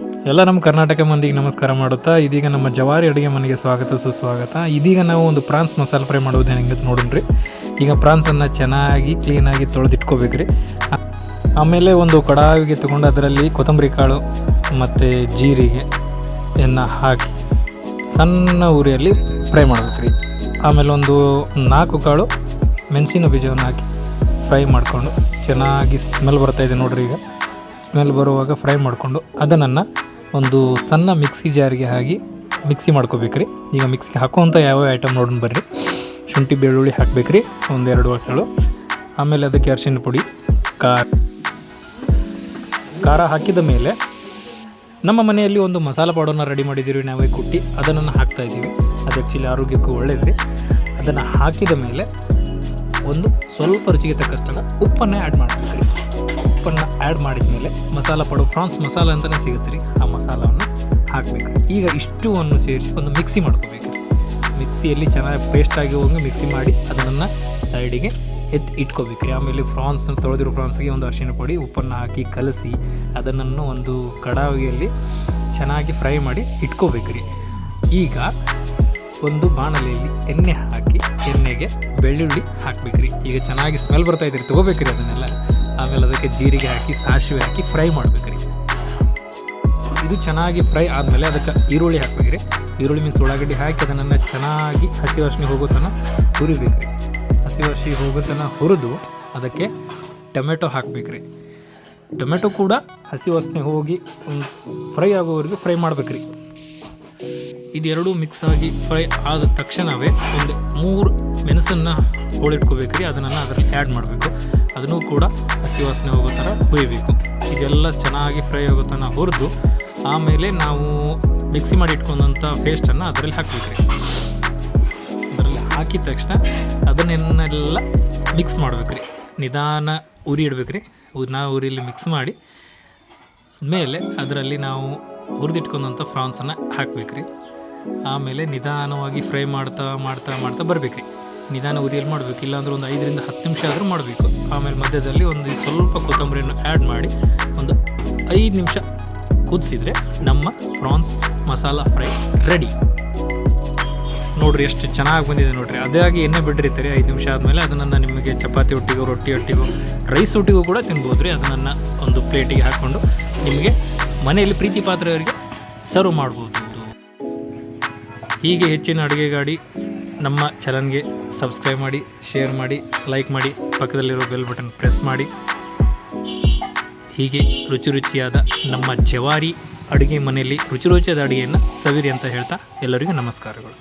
ಎಲ್ಲ ನಮ್ಮ ಕರ್ನಾಟಕ ಮಂದಿಗೆ ನಮಸ್ಕಾರ ಮಾಡುತ್ತಾ, ಇದೀಗ ನಮ್ಮ ಜವಾರಿ ಅಡುಗೆ ಮನೆಗೆ ಸ್ವಾಗತ, ಸುಸ್ವಾಗತ. ಇದೀಗ ನಾವು ಒಂದು ಪ್ರಾನ್ಸ್ ಮಸಾಲ ಫ್ರೈ ಮಾಡೋದು ಹೆಂಗೆ ನೋಡೋಣ್ರಿ. ಈಗ ಪ್ರಾನ್ಸನ್ನು ಚೆನ್ನಾಗಿ ಕ್ಲೀನಾಗಿ ತೊಳೆದಿಟ್ಕೋಬೇಕ್ರಿ. ಆಮೇಲೆ ಒಂದು ಕಡಾವಿಗೆ ತಗೊಂಡು ಅದರಲ್ಲಿ ಕೊತ್ತಂಬರಿ ಕಾಳು ಮತ್ತು ಜೀರಿಗೆ ಎನ್ನ ಹಾಕಿ ಸಣ್ಣ ಉರಿಯಲ್ಲಿ ಫ್ರೈ ಮಾಡ್ಬೇಕ್ರಿ. ಆಮೇಲೆ ಒಂದು ನಾಲ್ಕು ಕಾಳು ಮೆಣಸಿನ ಬೀಜವನ್ನು ಹಾಕಿ ಫ್ರೈ ಮಾಡಿಕೊಂಡು ಚೆನ್ನಾಗಿ ಸ್ಮೆಲ್ ಬರ್ತಾಯಿದೆ ನೋಡ್ರಿ ಈಗ. ಸ್ಮೆಲ್ ಬರುವಾಗ ಫ್ರೈ ಮಾಡಿಕೊಂಡು ಅದನ್ನು ಒಂದು ಸಣ್ಣ ಮಿಕ್ಸಿ ಜಾರಿಗೆ ಹಾಕಿ ಮಿಕ್ಸಿ ಮಾಡ್ಕೋಬೇಕ್ರಿ. ಈಗ ಮಿಕ್ಸಿಗೆ ಹಾಕುವಂಥ ಯಾವ ಐಟಮ್ ನೋಡೋಣ ಬರ್ರಿ. ಶುಂಠಿ, ಬೆಳ್ಳುಳ್ಳಿ ಹಾಕಬೇಕ್ರಿ ಒಂದೆರಡು ವರ್ಷಗಳು ಆಮೇಲೆ ಅದಕ್ಕೆ ಅರಿಶಿನ ಪುಡಿ, ಖಾರ. ಖಾರ ಹಾಕಿದ ಮೇಲೆ ನಮ್ಮ ಮನೆಯಲ್ಲಿ ಒಂದು ಮಸಾಲ ಪೌಡರ್ನ ರೆಡಿ ಮಾಡಿದ್ದೀವಿ ನಾವೇ ಕುಟ್ಟಿ ಅದನ್ನು ಹಾಕ್ತಾ ಇದ್ದೀವಿ. ಅದು ಆ್ಯಕ್ಚುಲಿ ಆರೋಗ್ಯಕ್ಕೂ ಒಳ್ಳೆಯದ್ರಿ ಅದನ್ನು ಹಾಕಿದ ಮೇಲೆ ಒಂದು ಸ್ವಲ್ಪ ರುಚಿಗೆ ತಕ್ಕಷ್ಟನ್ನು ಉಪ್ಪನ್ನೇ ಆ್ಯಡ್ ಮಾಡ್ತೀವಿ ಉಪ್ಪನ್ನು ಆ್ಯಡ್ ಮಾಡಿದ ಮೇಲೆ ಮಸಾಲ ಪಡೋ ಫ್ರಾನ್ಸ್ ಮಸಾಲ ಅಂತಲೇ ಸಿಗುತ್ತೆ ರೀ ಆ ಮಸಾಲವನ್ನು ಹಾಕಬೇಕು. ಈಗ ಇಷ್ಟುವನ್ನು ಸೇರಿಸಿ ಒಂದು ಮಿಕ್ಸಿ ಮಾಡ್ಕೋಬೇಕು. ಮಿಕ್ಸಿಯಲ್ಲಿ ಚೆನ್ನಾಗಿ ಪೇಸ್ಟ್ ಆಗಿ ಹೋಗಿ ಮಿಕ್ಸಿ ಮಾಡಿ ಅದನ್ನು ಸೈಡಿಗೆ ಎತ್ತಿ ಇಟ್ಕೋಬೇಕ್ರಿ. ಆಮೇಲೆ ಫ್ರಾನ್ಸ್ ತೊಳೆದಿರೋ ಫ್ರಾನ್ಸ್ಗೆ ಒಂದು ಅರಿಶಿನ ಪುಡಿ, ಉಪ್ಪನ್ನು ಹಾಕಿ ಕಲಸಿ ಅದನ್ನು ಒಂದು ಕಡಾವಿಯಲ್ಲಿ ಚೆನ್ನಾಗಿ ಫ್ರೈ ಮಾಡಿ ಇಟ್ಕೋಬೇಕು ರೀ ಈಗ ಒಂದು ಬಾಣಲೆಯಲ್ಲಿ ಎಣ್ಣೆ ಹಾಕಿ ಎಣ್ಣೆಗೆ ಬೆಳ್ಳುಳ್ಳಿ ಹಾಕ್ಬೇಕ್ರಿ. ಈಗ ಚೆನ್ನಾಗಿ ಸ್ಮೆಲ್ ಬರ್ತಾ ಇದ್ರಿ, ತೊಗೋಬೇಕ್ರಿ ಅದನ್ನೆಲ್ಲ. ಆಮೇಲೆ ಅದಕ್ಕೆ ಜೀರಿಗೆ ಹಾಕಿ, ಸಾಸಿವೆ ಹಾಕಿ ಫ್ರೈ ಮಾಡ್ಬೇಕ್ರಿ ಇದು ಚೆನ್ನಾಗಿ ಫ್ರೈ ಆದಮೇಲೆ ಅದಕ್ಕೆ ಈರುಳ್ಳಿ ಹಾಕ್ಬೇಕ್ರಿ ಈರುಳ್ಳಿ ಮೀನ್ಸ್ ಉಳ್ಳಾಗಡ್ಡಿ ಹಾಕಿ ಅದನ್ನು ಚೆನ್ನಾಗಿ ಹಸಿ ವಾಸನೆ ಹೋಗೋ ತನಕ ಹುರಿಬೇಕ್ರಿ ಹಸಿ ಹೋಗೋ ತನಕ ಹುರಿದು ಅದಕ್ಕೆ ಟೊಮೆಟೊ ಹಾಕ್ಬೇಕ್ರಿ ಟೊಮೆಟೊ ಕೂಡ ಹಸಿ ವಾಸನೆ ಹೋಗಿ ಫ್ರೈ ಆಗೋವರೆಗೂ ಫ್ರೈ ಮಾಡ್ಬೇಕ್ರಿ ಇದೆರಡು ಮಿಕ್ಸ್ ಆಗಿ ಫ್ರೈ ಆದ ತಕ್ಷಣವೇ ಒಂದು ಮೂರು ಮೆಣಸನ್ನು ಹೋಳಿಟ್ಕೋಬೇಕ್ರಿ ಅದನ್ನು ಅದರಲ್ಲಿ ಆ್ಯಡ್ ಮಾಡಬೇಕು. ಅದನ್ನು ಕೂಡ ಹಸಿ ವಾಸನೆ ಹೋಗೋ ಥರ ಹುಯ್ಯಬೇಕು ಇದೆಲ್ಲ ಚೆನ್ನಾಗಿ ಫ್ರೈ ಆಗೋ ಥರ ಹುರಿದು, ಆಮೇಲೆ ನಾವು ಮಿಕ್ಸಿ ಮಾಡಿ ಇಟ್ಕೊಂಡಂಥ ಪೇಸ್ಟನ್ನು ಅದರಲ್ಲಿ ಹಾಕಬೇಕು. ಅದರಲ್ಲಿ ಹಾಕಿದ ತಕ್ಷಣ ಅದನ್ನೆಲ್ಲ ಮಿಕ್ಸ್ ಮಾಡ್ಬೇಕ್ರಿ ನಿಧಾನ ಉರಿ ಇಡ್ಬೇಕ್ರಿ ನಾ ಉರಿಯಲ್ಲಿ ಮಿಕ್ಸ್ ಮಾಡಿ ಮೇಲೆ ಅದರಲ್ಲಿ ನಾವು ಹುರಿದಿಟ್ಕೊಂಡಂಥ ಫ್ರಾನ್ಸನ್ನು ಹಾಕಬೇಕ್ರಿ ಆಮೇಲೆ ನಿಧಾನವಾಗಿ ಫ್ರೈ ಮಾಡ್ತಾ ಮಾಡ್ತಾ ಮಾಡ್ತಾ ಬರಬೇಕ್ರಿ ನಿಧಾನ ಉರಿಯಲ್ಲಿ ಮಾಡಬೇಕು. ಇಲ್ಲಾಂದ್ರೆ ಒಂದು ಐದರಿಂದ ಹತ್ತು ನಿಮಿಷ ಆದರೂ ಮಾಡಬೇಕು. ಆಮೇಲೆ ಮಧ್ಯದಲ್ಲಿ ಒಂದು ಸ್ವಲ್ಪ ಕೊತ್ತಂಬರಿಯನ್ನು ಆ್ಯಡ್ ಮಾಡಿ ಒಂದು ಐದು ನಿಮಿಷ ಕುದಿಸಿದರೆ ನಮ್ಮ ಪ್ರಾನ್ಸ್ ಮಸಾಲ ಫ್ರೈ ರೆಡಿ ನೋಡ್ರಿ ಎಷ್ಟು ಚೆನ್ನಾಗಿ ಬಂದಿದೆ ನೋಡ್ರಿ. ಆಗಿ ಎಣ್ಣೆ ತರಿ ಐದು ನಿಮಿಷ ಆದಮೇಲೆ ಅದನ್ನು ನಿಮಗೆ ಚಪಾತಿ ಒಟ್ಟಿಗೋ, ರೊಟ್ಟಿ ಒಟ್ಟಿಗೋ ರೈಸ್ ಒಟ್ಟಿಗೂ ಕೂಡ ತಿನ್ಬೋದು ರೀ. ಅದನ್ನು ಒಂದು ಪ್ಲೇಟಿಗೆ ಹಾಕ್ಕೊಂಡು ನಿಮಗೆ ಮನೆಯಲ್ಲಿ ಪ್ರೀತಿ ಪಾತ್ರೆಯವರಿಗೆ ಸರ್ವ್ ಮಾಡ್ಬೋದು. ಹೀಗೆ ಹೆಚ್ಚಿನ ಅಡುಗೆ ಗಾಡಿ ನಮ್ಮ ಚಾನಲ್ಗೆ ಸಬ್ಸ್ಕ್ರೈಬ್ ಮಾಡಿ ಶೇರ್ ಮಾಡಿ ಲೈಕ್ ಮಾಡಿ, ಪಕ್ಕದಲ್ಲಿರೋ ಬೆಲ್ ಬಟನ್ ಪ್ರೆಸ್ ಮಾಡಿ. ಹೀಗೆ ರುಚಿ ರುಚಿಯಾದ ನಮ್ಮ ಜವಾರಿ ಅಡುಗೆ ಮನೆಯಲ್ಲಿ ರುಚಿ ರುಚಿಯಾದ ಅಡುಗೆಯನ್ನು ಸವಿರಿ ಅಂತ ಹೇಳ್ತಾ ಎಲ್ಲರಿಗೂ ನಮಸ್ಕಾರಗಳು.